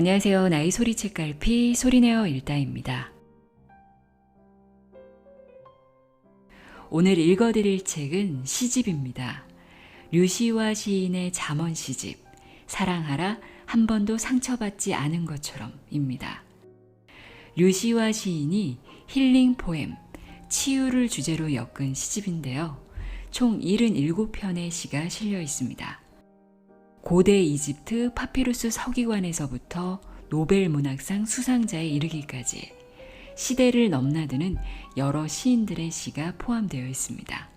안녕하세요. 나이 소리책 갈피 소리내어 일다입니다. 오늘 읽어드릴 책은 시집입니다. 류시와 시인의 잠언 시집, 사랑하라 한 번도 상처받지 않은 것처럼입니다. 류시와 시인이 힐링 포엠, 치유를 주제로 엮은 시집인데요. 총 77편의 시가 실려 있습니다. 고대 이집트 파피루스 서기관에서부터 노벨 문학상 수상자에 이르기까지 시대를 넘나드는 여러 시인들의 시가 포함되어 있습니다.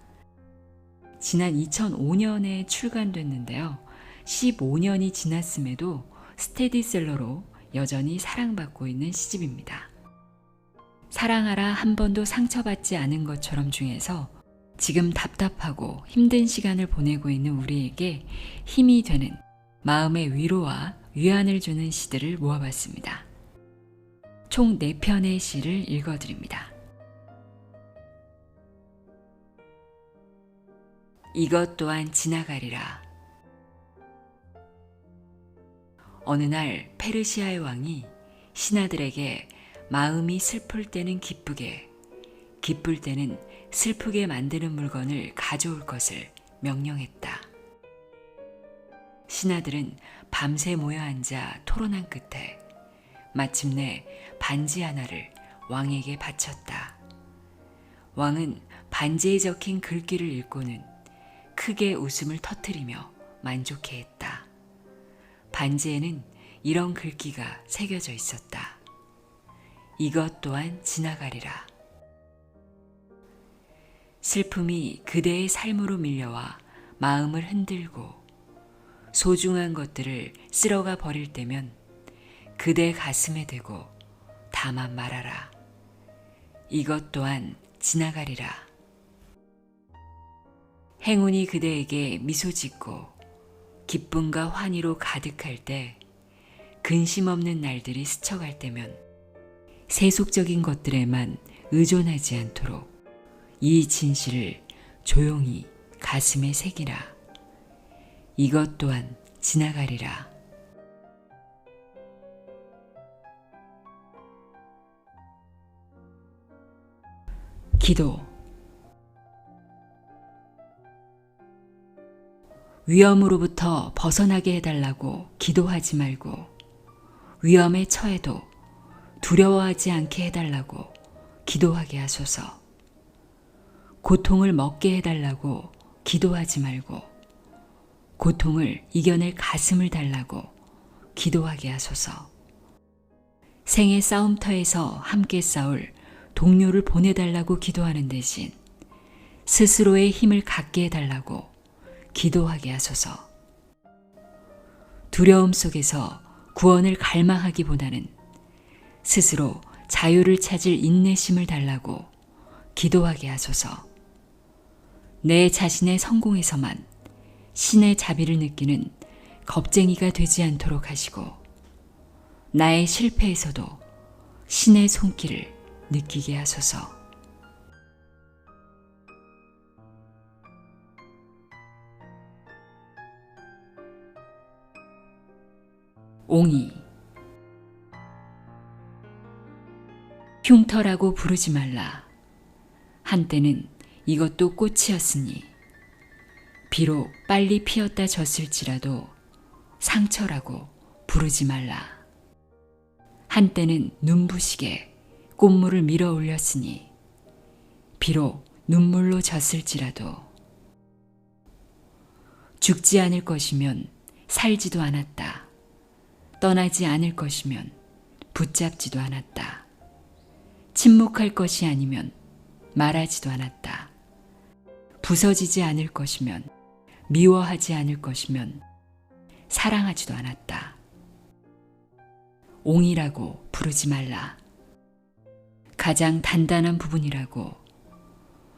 지난 2005년에 출간됐는데요. 15년이 지났음에도 스테디셀러로 여전히 사랑받고 있는 시집입니다. 사랑하라 한 번도 상처받지 않은 것처럼 중에서 지금 답답하고 힘든 시간을 보내고 있는 우리에게 힘이 되는 마음의 위로와 위안을 주는 시들을 모아봤습니다. 총 4편의 시를 읽어드립니다. 이것 또한 지나가리라. 어느 날 페르시아의 왕이 신하들에게 마음이 슬플 때는 기쁘게, 기쁠 때는 슬프게 만드는 물건을 가져올 것을 명령했다. 신하들은 밤새 모여 앉아 토론한 끝에 마침내 반지 하나를 왕에게 바쳤다. 왕은 반지에 적힌 글귀를 읽고는 크게 웃음을 터뜨리며 만족해 했다. 반지에는 이런 글귀가 새겨져 있었다. 이것 또한 지나가리라. 슬픔이 그대의 삶으로 밀려와 마음을 흔들고 소중한 것들을 쓸어가 버릴 때면 그대 가슴에 대고 담아 말아라. 이것 또한 지나가리라. 행운이 그대에게 미소 짓고 기쁨과 환희로 가득할 때 근심 없는 날들이 스쳐갈 때면 세속적인 것들에만 의존하지 않도록 이 진실을 조용히 가슴에 새기라. 이것 또한 지나가리라. 기도 위험으로부터 벗어나게 해달라고 기도하지 말고 위험에 처해도 두려워하지 않게 해달라고 기도하게 하소서. 고통을 먹게 해달라고 기도하지 말고 고통을 이겨낼 가슴을 달라고 기도하게 하소서. 생의 싸움터에서 함께 싸울 동료를 보내달라고 기도하는 대신 스스로의 힘을 갖게 해달라고 기도하게 하소서. 두려움 속에서 구원을 갈망하기보다는 스스로 자유를 찾을 인내심을 달라고 기도하게 하소서. 내 자신의 성공에서만 신의 자비를 느끼는 겁쟁이가 되지 않도록 하시고, 나의 실패에서도 신의 손길을 느끼게 하소서. 옹이 흉터라고 부르지 말라. 한때는 이것도 꽃이었으니 비록 빨리 피었다 졌을지라도 상처라고 부르지 말라. 한때는 눈부시게 꽃물을 밀어 올렸으니 비록 눈물로 졌을지라도 죽지 않을 것이면 살지도 않았다. 떠나지 않을 것이면 붙잡지도 않았다. 침묵할 것이 아니면 말하지도 않았다. 부서지지 않을 것이면 미워하지 않을 것이면 사랑하지도 않았다. 옹이라고 부르지 말라. 가장 단단한 부분이라고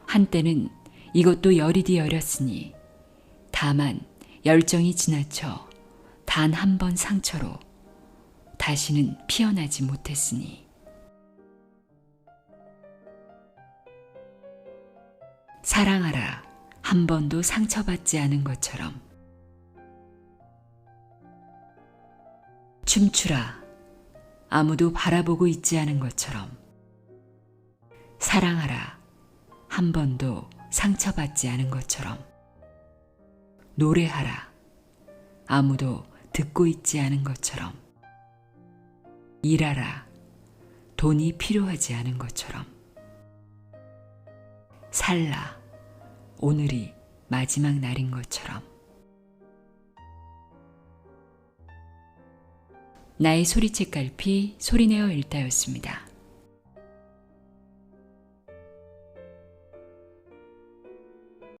한때는 이것도 열이디 열렸으니 다만 열정이 지나쳐 단 한 번 상처로 다시는 피어나지 못했으니 사랑하라. 한 번도 상처받지 않은 것처럼. 춤추라. 아무도 바라보고 있지 않은 것처럼. 사랑하라. 한 번도 상처받지 않은 것처럼. 노래하라. 아무도 듣고 있지 않은 것처럼. 일하라. 돈이 필요하지 않은 것처럼. 살라 오늘이 마지막 날인 것처럼 나의 소리책 갈피 소리내어 읽다였습니다.